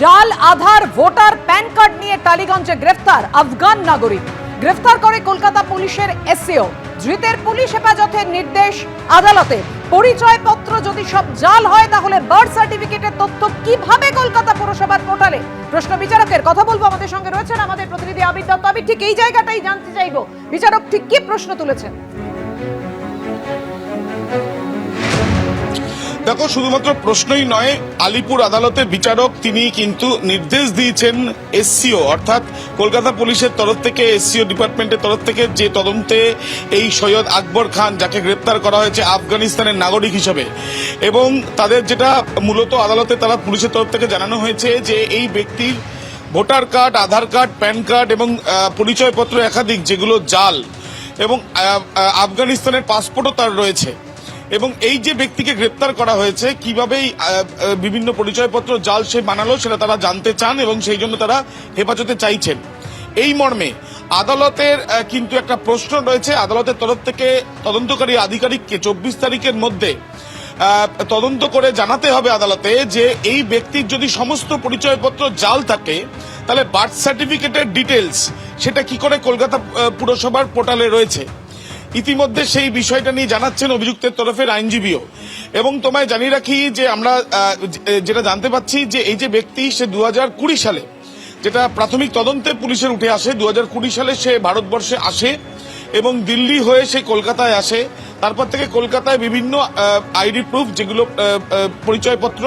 জাল, আধার, voter, pan card নিয়ে টালিগঞ্জে গ্রেফতার আফগান নাগরিক। গ্রেফতার করে কলকাতা পুলিশের এসিও ধৃতের পুলিশ হেফাজতের নির্দেশ আদালতে। পরিচয়পত্র যদি সব জাল হয়, তাহলে বার্থ সার্টিফিকেটের তথ্য কীভাবে কলকাতা পুরসভার পোর্টালে? প্রশ্ন বিচারকের। কথা বলব আমাদের সঙ্গে রয়েছেন আমাদের প্রতিনিধি আবির দত্ত। আবির, ঠিক এই জায়গাটাই জানতে চাইব। বিচারক, ঠিক কি প্রশ্ন তুলেছেন? দেখো, শুধুমাত্র প্রশ্নই নয়, আলিপুর আদালতের বিচারক তিনি কিন্তু নির্দেশ দিয়েছেন এসসিও, অর্থাৎ কলকাতা পুলিশের তরফ থেকে, এসসিও ডিপার্টমেন্টের তরফ থেকে যে তদন্তে এই সৈয়দ আকবর খান, যাকে গ্রেপ্তার করা হয়েছে আফগানিস্তানের নাগরিক হিসেবে। এবং তাদের যেটা মূলত আদালতে তারা পুলিশের তরফ থেকে জানানো হয়েছে যে এই ব্যক্তির voter card, Aadhaar card, PAN card এবং পরিচয়পত্র একাধিক, যেগুলো জাল এবং আফগানিস্তানের পাসপোর্টও তার রয়েছে। এবং এই যে ব্যক্তিকে গ্রেপ্তার করা হয়েছে কীভাবে বিভিন্ন পরিচয়পত্র জাল সে বানালো সেটা তারা জানতে চান এবং সেই জন্য তারা হেফাজতে চাইছেন। এই মর্মে আদালতের কিন্তু একটা প্রশ্ন রয়েছে। আদালতের তরফ থেকে তদন্তকারী আধিকারিককে চব্বিশ তারিখের মধ্যে তদন্ত করে জানাতে হবে আদালতে যে এই ব্যক্তির যদি সমস্ত পরিচয়পত্র জাল থাকে, তাহলে বার্থ সার্টিফিকেটের ডিটেলস সেটা কি করে কলকাতা পুরসভার পোর্টালে রয়েছে। ইতিমধ্যে সেই বিষয়টা নিয়ে জানাচ্ছেন অভিযুক্তের তরফের আইনজীবীও। এবং তোমায় জানিয়ে রাখি যে আমরা যেটা জানতে পাচ্ছি যে এই যে ব্যক্তি, সে দু সালে যেটা প্রাথমিক তদন্তে পুলিশের উঠে আসে দু সালে সে ভারতবর্ষে আসে এবং দিল্লি হয়ে সে কলকাতায় আসে। তারপর থেকে কলকাতায় বিভিন্ন আইডি প্রুফ যেগুলো পরিচয়পত্র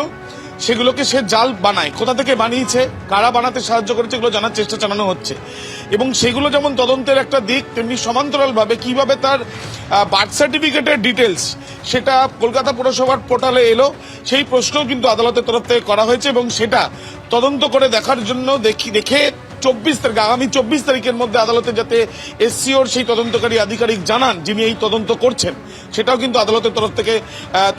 সেগুলোকে সে জাল বানায়। কোথা থেকে বানিয়েছে, কারা বানাতে সাহায্য করেছে এগুলো জানার চেষ্টা চালানো হচ্ছে। এবং সেগুলো যেমন তদন্তের একটা দিক, তেমনি সমান্তরালভাবে কীভাবে তার বার্থ সার্টিফিকেটের ডিটেলস সেটা কলকাতা পুরসভার পোর্টালে এলো, সেই প্রশ্নও কিন্তু আদালতের তরফ থেকে করা হয়েছে এবং সেটা তদন্ত করে দেখার জন্য দেখি, দেখে চব্বিশ তারিখ, আগামী চব্বিশ তারিখের মধ্যে আদালতে যাতে এসসিওর সেই তদন্তকারী আধিকারিক জানান, যিনি এই তদন্ত করছেন, সেটাও কিন্তু আদালতের তরফ থেকে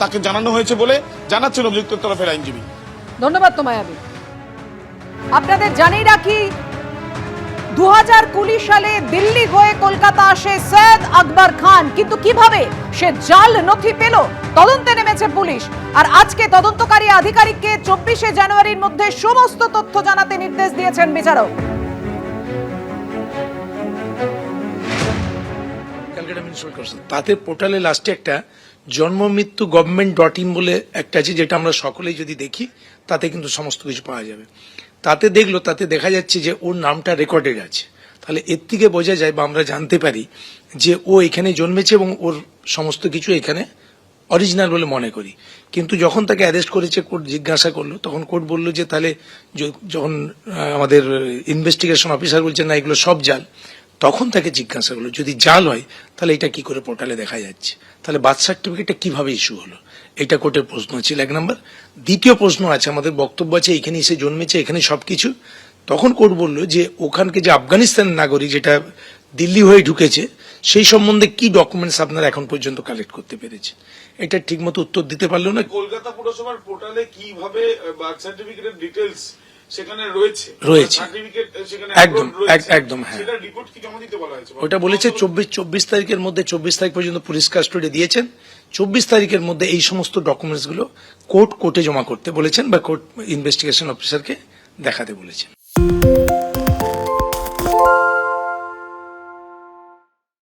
তাকে জানানো হয়েছে বলে জানাচ্ছেন অভিযুক্তের তরফের আইনজীবী। ধন্যবাদ তোমায় আপনাদের জানিয়ে রাখি দু হাজার কুড়ি সালে দিল্লি হয়ে কলকাতা আসে সৈয়দ আকবর খান। কিন্তু কীভাবে সে জাল নথি পেল? তদন্তে নেমেছে পুলিশ। আর আজকে তদন্তকারী আধিকারিককে চব্বিশে জানুয়ারির মধ্যে সমস্ত তথ্য জানাতে নির্দেশ দিয়েছেন বিচারক। তাতে পোর্টালে লাস্টে একটা জন্ম মৃত্যু গভর্নমেন্ট ডট ইন বলে একটা আছে, যেটা আমরা সকলেই যদি দেখি, তাতে কিন্তু সমস্ত কিছু পাওয়া যাবে। তাতে দেখল, তাতে দেখা যাচ্ছে যে ওর নামটা রেকর্ডেড আছে। তাহলে এর থেকে বোঝা যায় বা আমরা জানতে পারি যে ও এখানে জন্মেছে এবং ওর সমস্ত কিছু এখানে অরিজিনাল বলে মনে করি। কিন্তু যখন তাকে অ্যারেস্ট করেছে কোর্ট জিজ্ঞাসা করল, তখন কোর্ট বলল যে তাহলে যখন আমাদের ইনভেস্টিগেশন অফিসার বলছে না, এগুলো সব জাল। তখন তাকে জিজ্ঞাসা করল, যদি জাল হয়, তাহলে এটা কি করে পোর্টালে দেখা যাচ্ছে? তাহলে বার্থ সার্টিফিকেটটা কীভাবে ইস্যু হলো? এটা কোর্টের প্রশ্ন ছিল এক নম্বর। দ্বিতীয় প্রশ্ন আছে, আমাদের বক্তব্য আছে এখানে এসে জন্মেছে, এখানে সবকিছু। তখন কোর্ট বলল যে, ওখানকে যে আফগানিস্তানের নাগরিক যেটা দিল্লি হয়ে ঢুকেছে, সেই সম্বন্ধে কি ডকুমেন্টস আপনারা এখন পর্যন্ত কালেক্ট করতে পেরেছে? এটা ঠিকমতো উত্তর দিতে পারল না। কলকাতা পুরসভার পোর্টালে কীভাবে বার্থ সার্টিফিকেটের ডিটেলস সেখানে রয়েছে। রয়েছে। একদম, একদম, হ্যাঁ। ওটা বলেছে চব্বিশ চব্বিশ তারিখের মধ্যে চব্বিশ তারিখ পর্যন্ত পুলিশ কাস্টডি দিয়েছেন। চব্বিশ তারিখের মধ্যে এই সমস্ত ডকুমেন্টসগুলো কোর্ট কোর্টে জমা করতে বলেছেন বা কোর্ট ইনভেস্টিগেশন অফিসারকে দেখাতে বলেছেন।